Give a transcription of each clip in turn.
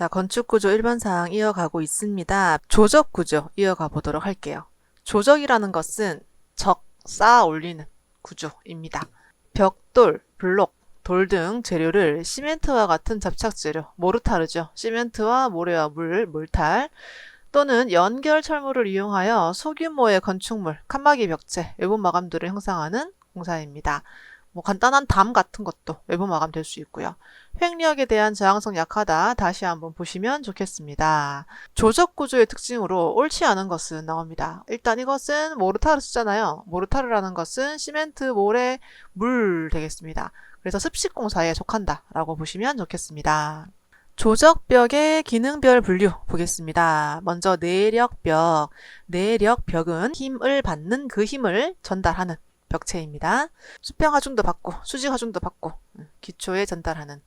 자, 건축구조 일반사항 이어가고 있습니다. 조적구조 이어가 보도록 할게요. 조적이라는 것은 적, 쌓아 올리는 구조입니다. 벽돌, 블록, 돌 등 재료를 시멘트와 같은 접착재료, 모르타르죠. 시멘트와 모래와 물, 몰탈 또는 연결 철물을 이용하여 소규모의 건축물, 칸막이 벽체, 외부 마감들을 형성하는 공사입니다. 뭐 간단한 담 같은 것도 외부 마감 될 수 있고요. 횡력에 대한 저항성 약하다. 다시 한번 보시면 좋겠습니다. 조적 구조의 특징으로 옳지 않은 것은 나옵니다. 일단 이것은 모르타르 쓰잖아요. 모르타르라는 것은 시멘트, 모래, 물 되겠습니다. 그래서 습식 공사에 속한다라고 보시면 좋겠습니다. 조적벽의 기능별 분류 보겠습니다. 먼저 내력벽. 내력벽은 힘을 받는 그 힘을 전달하는 벽체입니다. 수평 하중도 받고 수직 하중도 받고 음, 기초에 전달하는.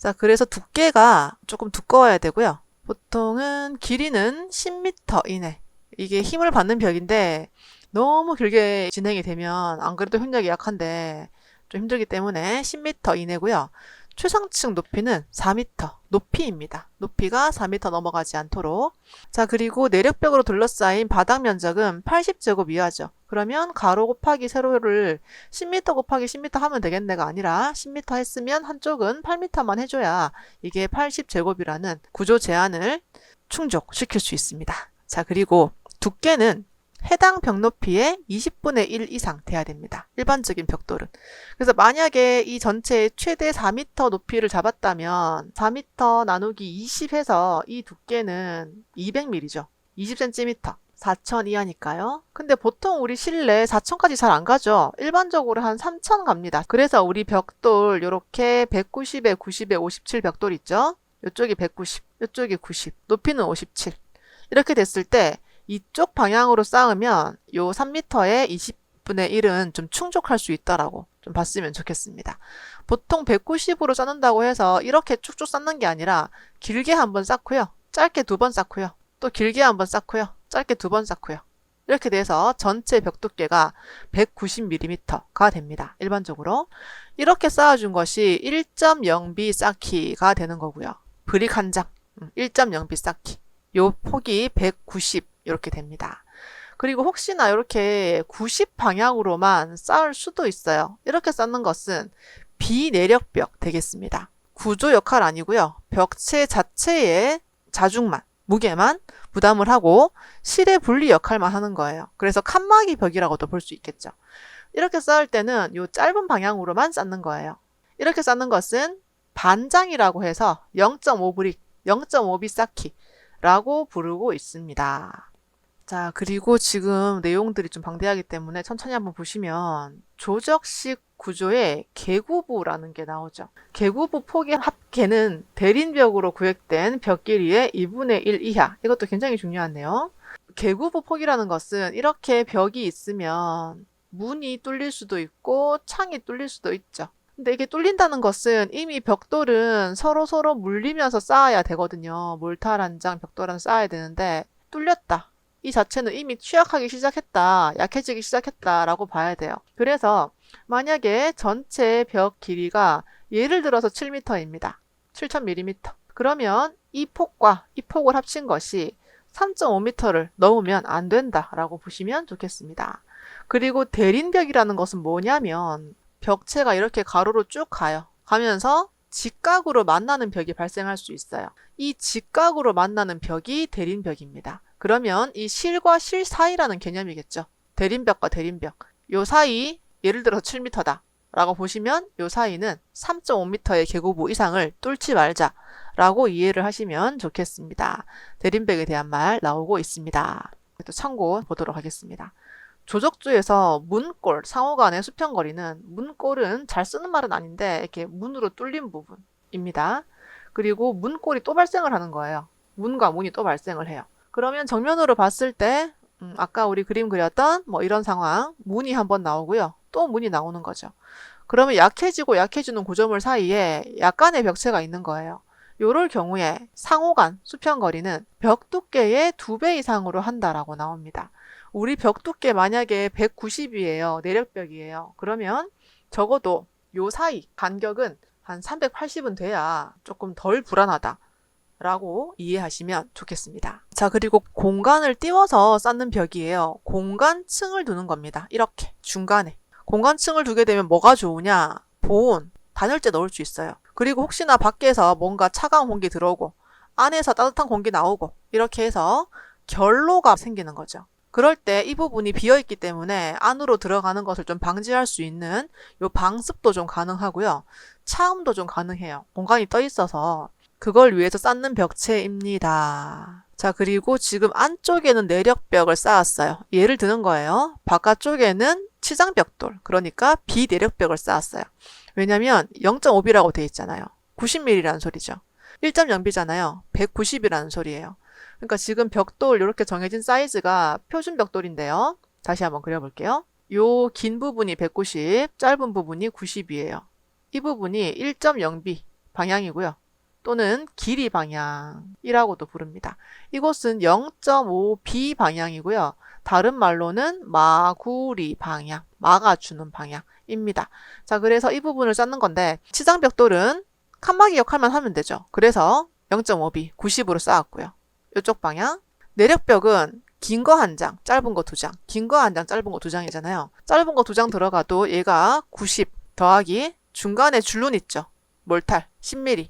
자, 그래서 두께가 조금 두꺼워야 되고요. 보통은 길이는 10m 이내. 이게 힘을 받는 벽인데 너무 길게 진행이 되면 안 그래도 협력이 약한데 좀 힘들기 때문에 10m 이내고요. 최상층 높이는 4m 높이입니다. 높이가 4m 넘어가지 않도록. 자, 그리고 내력벽으로 둘러싸인 바닥 면적은 80제곱 이하죠. 그러면 가로 곱하기 세로를 10m 곱하기 10m 하면 되겠네가 아니라 10m 했으면 한쪽은 8m만 해줘야 이게 80제곱이라는 구조 제한을 충족시킬 수 있습니다. 자, 그리고 두께는 해당 벽 높이의 20분의 1 이상 돼야 됩니다. 일반적인 벽돌은. 그래서 만약에 이 전체의 최대 4m 높이를 잡았다면 4m 나누기 20 해서 이 두께는 200mm죠. 20cm. 4천 이하니까요. 근데 보통 우리 실내 4천까지 잘 안 가죠. 일반적으로 한 3천 갑니다. 그래서 우리 벽돌 요렇게 190에 90에 57 벽돌 있죠? 요쪽이 190, 요쪽이 90, 높이는 57. 이렇게 됐을 때 이쪽 방향으로 쌓으면 요 3m의 20분의 1은 좀 충족할 수 있다라고 좀 봤으면 좋겠습니다. 보통 190으로 쌓는다고 해서 이렇게 쭉쭉 쌓는 게 아니라 길게 한 번 쌓고요. 짧게 두 번 쌓고요. 또 길게 한 번 쌓고요. 짧게 두 번 쌓고요. 이렇게 돼서 전체 벽 두께가 190mm가 됩니다. 일반적으로. 이렇게 쌓아준 것이 1.0B 쌓기가 되는 거고요. 브릭 한 장, 1.0B 쌓기. 요 폭이 190 이렇게 됩니다. 그리고 혹시나 이렇게 90 방향으로만 쌓을 수도 있어요. 이렇게 쌓는 것은 비내력벽 되겠습니다. 구조 역할 아니고요. 벽체 자체의 자중만, 무게만 부담을 하고 실의 분리 역할만 하는 거예요. 그래서 칸막이 벽이라고도 볼 수 있겠죠. 이렇게 쌓을 때는 요 짧은 방향으로만 쌓는 거예요. 이렇게 쌓는 것은 반장이라고 해서 0.5브릭, 0.5비 쌓기라고 부르고 있습니다. 자, 그리고 지금 내용들이 좀 방대하기 때문에 천천히 한번 보시면 조적식 구조에 개구부라는 게 나오죠. 개구부 폭의 합계는 대린벽으로 구획된 벽 길이의 2분의 1 이하. 이것도 굉장히 중요하네요. 개구부 폭이라는 것은 이렇게 벽이 있으면 문이 뚫릴 수도 있고 창이 뚫릴 수도 있죠. 근데 이게 뚫린다는 것은 이미 벽돌은 서로 서로 물리면서 쌓아야 되거든요. 몰탈 한 장, 벽돌 한 쌓아야 되는데 뚫렸다. 이 자체는 이미 취약하기 시작했다, 약해지기 시작했다라고 봐야 돼요. 그래서 만약에 전체 벽 길이가 예를 들어서 7m입니다. 7000mm. 그러면 이 폭과 이 폭을 합친 것이 3.5m를 넘으면 안 된다라고 보시면 좋겠습니다. 그리고 대린벽이라는 것은 뭐냐면 벽체가 이렇게 가로로 쭉 가요. 가면서 직각으로 만나는 벽이 발생할 수 있어요. 이 직각으로 만나는 벽이 대린벽입니다. 그러면 이 실과 실 사이라는 개념이겠죠. 대린벽과 대린벽. 요 사이 예를 들어서 7m다. 라고 보시면 요 사이는 3.5m의 계고부 이상을 뚫지 말자. 라고 이해를 하시면 좋겠습니다. 대린벽에 대한 말 나오고 있습니다. 또 참고 보도록 하겠습니다. 조적주에서 문골, 상호 간의 수평거리는 문골은 잘 쓰는 말은 아닌데 이렇게 문으로 뚫린 부분입니다. 그리고 문골이 또 발생을 하는 거예요. 문과 문이 또 발생을 해요. 그러면 정면으로 봤을 때 음, 아까 우리 그림 그렸던 뭐 이런 상황 문이 한번 나오고요. 또 문이 나오는 거죠. 그러면 약해지고 약해지는 구조물 사이에 약간의 벽체가 있는 거예요. 요럴 경우에 상호간 수평거리는 벽 두께의 두 배 이상으로 한다라고 나옵니다. 우리 벽 두께 만약에 190이에요. 내력벽이에요. 그러면 적어도 요 사이 간격은 한 380은 돼야 조금 덜 불안하다. 라고 이해하시면 좋겠습니다. 자, 그리고 공간을 띄워서 쌓는 벽이에요. 공간층을 두는 겁니다. 이렇게 중간에. 공간층을 두게 되면 뭐가 좋으냐? 보온, 단열재 넣을 수 있어요. 그리고 혹시나 밖에서 뭔가 차가운 공기 들어오고 안에서 따뜻한 공기 나오고 이렇게 해서 결로가 생기는 거죠. 그럴 때 이 부분이 비어 있기 때문에 안으로 들어가는 것을 좀 방지할 수 있는 요 방습도 좀 가능하고요. 차음도 좀 가능해요. 공간이 떠 있어서 그걸 위해서 쌓는 벽체입니다. 자, 그리고 지금 안쪽에는 내력벽을 쌓았어요. 예를 드는 거예요. 바깥쪽에는 치장벽돌, 그러니까 비내력벽을 쌓았어요. 왜냐면 0.5B라고 돼 있잖아요. 90mm라는 소리죠. 1.0B잖아요. 190이라는 소리예요. 그러니까 지금 벽돌 이렇게 정해진 사이즈가 표준 벽돌인데요. 다시 한번 그려볼게요. 요 긴 부분이 190, 짧은 부분이 90이에요. 이 부분이 1.0B 방향이고요. 또는 길이 방향이라고도 부릅니다. 이곳은 0.5B 방향이고요. 다른 말로는 마구리 방향, 막아주는 방향입니다. 자, 그래서 이 부분을 쌓는 건데 치장벽돌은 칸막이 역할만 하면 되죠. 그래서 0.5B, 90으로 쌓았고요. 이쪽 방향. 내력벽은 긴 거 한 장, 짧은 거 두 장. 긴 거 한 장, 짧은 거 두 장이잖아요. 짧은 거 두 장 들어가도 얘가 90 더하기 중간에 줄눈 있죠. 몰탈 10mm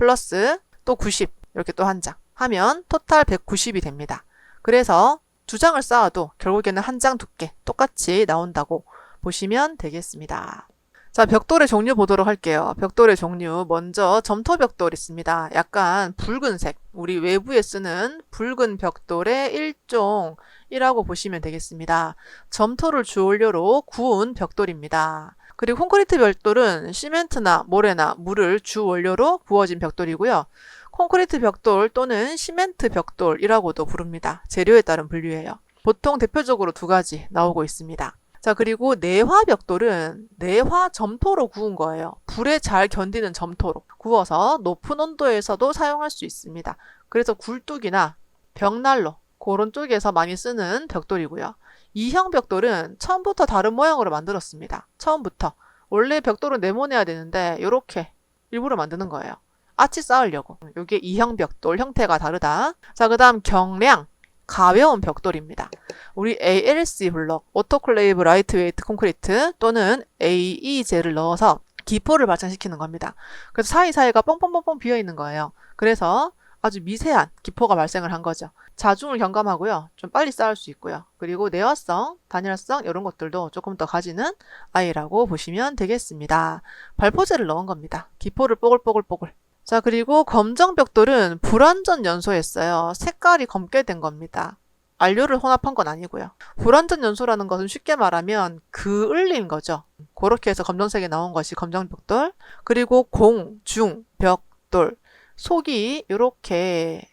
플러스 또 90 이렇게 또 한 장 하면 토탈 190이 됩니다. 그래서 두 장을 쌓아도 결국에는 한 장 두께 똑같이 나온다고 보시면 되겠습니다. 자, 벽돌의 종류 보도록 할게요. 벽돌의 종류. 먼저 점토 벽돌 있습니다. 약간 붉은색. 우리 외부에 쓰는 붉은 벽돌의 일종이라고 보시면 되겠습니다. 점토를 주원료로 구운 벽돌입니다. 그리고 콘크리트 벽돌은 시멘트나 모래나 물을 주 원료로 구워진 벽돌이고요. 콘크리트 벽돌 또는 시멘트 벽돌이라고도 부릅니다. 재료에 따른 분류예요. 보통 대표적으로 두 가지 나오고 있습니다. 자, 그리고 내화 벽돌은 내화 점토로 구운 거예요. 불에 잘 견디는 점토로 구워서 높은 온도에서도 사용할 수 있습니다. 그래서 굴뚝이나 벽난로 그런 쪽에서 많이 쓰는 벽돌이고요. 이형 벽돌은 처음부터 다른 모양으로 만들었습니다. 처음부터. 원래 벽돌은 네모내야 되는데 이렇게 일부러 만드는 거예요. 아치 쌓으려고. 이게 이형 벽돌 형태가 다르다. 자, 그 다음 경량. 가벼운 벽돌입니다. 우리 ALC 블럭, 오토클레이브 라이트웨이트 콘크리트 또는 AE젤을 넣어서 기포를 발생시키는 겁니다. 그래서 사이사이가 뻥뻥뻥뻥 비어 있는 거예요. 그래서 아주 미세한 기포가 발생을 한 거죠. 자중을 경감하고요. 좀 빨리 쌓을 수 있고요. 그리고 내화성, 단열성 이런 것들도 조금 더 가지는 아이라고 보시면 되겠습니다. 발포제를 넣은 겁니다. 기포를 뽀글뽀글뽀글. 자, 그리고 검정벽돌은 불완전 연소했어요. 색깔이 검게 된 겁니다. 안료를 혼합한 건 아니고요. 불완전 연소라는 것은 쉽게 말하면 그을린 거죠. 그렇게 해서 검정색이 나온 것이 검정벽돌. 그리고 공, 중, 벽 돌. 속이 이렇게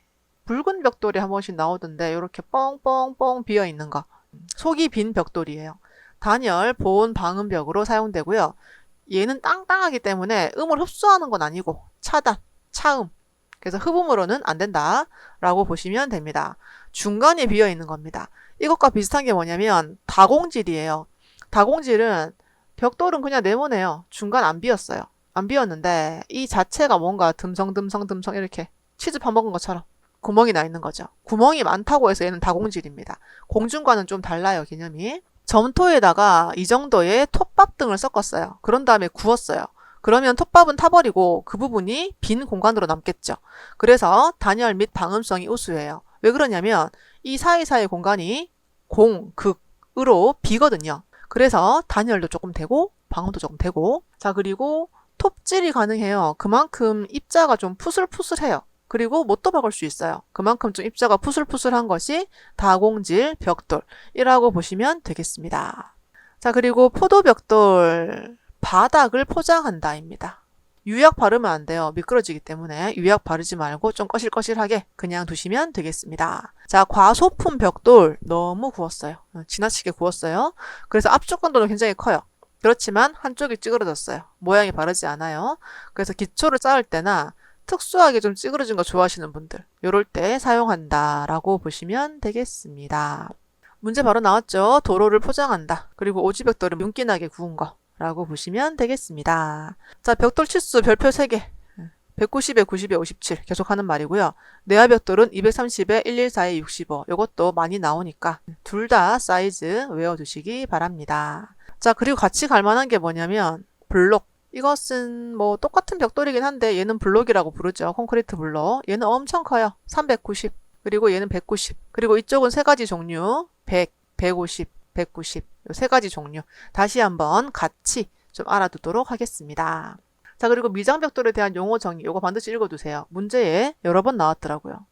붉은 벽돌이 한 번씩 나오던데 이렇게 뻥뻥뻥 비어 있는 거. 속이 빈 벽돌이에요. 단열, 보온, 방음벽으로 사용되고요. 얘는 땅땅하기 때문에 음을 흡수하는 건 아니고 차단, 차음. 그래서 흡음으로는 안 된다라고 보시면 됩니다. 중간에 비어 있는 겁니다. 이것과 비슷한 게 뭐냐면 다공질이에요. 다공질은 벽돌은 그냥 네모네요. 중간 안 비었어요. 안 비었는데 이 자체가 뭔가 듬성듬성듬성 이렇게 치즈 파먹은 것처럼 구멍이 나 있는 거죠. 구멍이 많다고 해서 얘는 다공질입니다. 공중과는 좀 달라요, 개념이. 점토에다가 이 정도의 톱밥 등을 섞었어요. 그런 다음에 구웠어요. 그러면 톱밥은 타버리고 그 부분이 빈 공간으로 남겠죠. 그래서 단열 및 방음성이 우수해요. 왜 그러냐면 이 사이사이 공간이 공, 극 으로 비거든요. 그래서 단열도 조금 되고 방음도 조금 되고 자 그리고 톱질이 가능해요. 그만큼 입자가 좀 푸슬푸슬해요. 그리고 못도 박을 수 있어요. 그만큼 좀 입자가 푸슬푸슬한 것이 다공질 벽돌이라고 보시면 되겠습니다. 자, 그리고 포도벽돌 바닥을 포장한다입니다. 유약 바르면 안 돼요. 미끄러지기 때문에 유약 바르지 말고 좀 거실거실하게 그냥 두시면 되겠습니다. 자, 과소품 벽돌 너무 구웠어요. 어, 지나치게 구웠어요. 그래서 앞쪽 강도는 굉장히 커요. 그렇지만 한쪽이 찌그러졌어요. 모양이 바르지 않아요. 그래서 기초를 쌓을 때나 특수하게 좀 찌그러진 거 좋아하시는 분들 요럴 때 사용한다라고 보시면 되겠습니다. 문제 바로 나왔죠. 도로를 포장한다. 그리고 오지벽돌은 윤기나게 구운 거 라고 보시면 되겠습니다. 자, 벽돌 치수 별표 3개. 190에 90에 57 계속 하는 말이고요. 내화벽돌은 230에 114에 65 이것도 많이 나오니까 둘 다 사이즈 외워두시기 바랍니다. 자 그리고 같이 갈 만한 게 뭐냐면 블록 이것은 뭐 똑같은 벽돌이긴 한데 얘는 블록이라고 부르죠. 콘크리트 블록. 얘는 엄청 커요. 390 그리고 얘는 190 그리고 이쪽은 세 가지 종류 100, 150, 190요세 가지 종류 다시 한번 같이 좀 알아두도록 하겠습니다. 자, 그리고 미장벽돌에 대한 용어 정의, 요거 반드시 읽어두세요. 문제에 여러 번 나왔더라고요.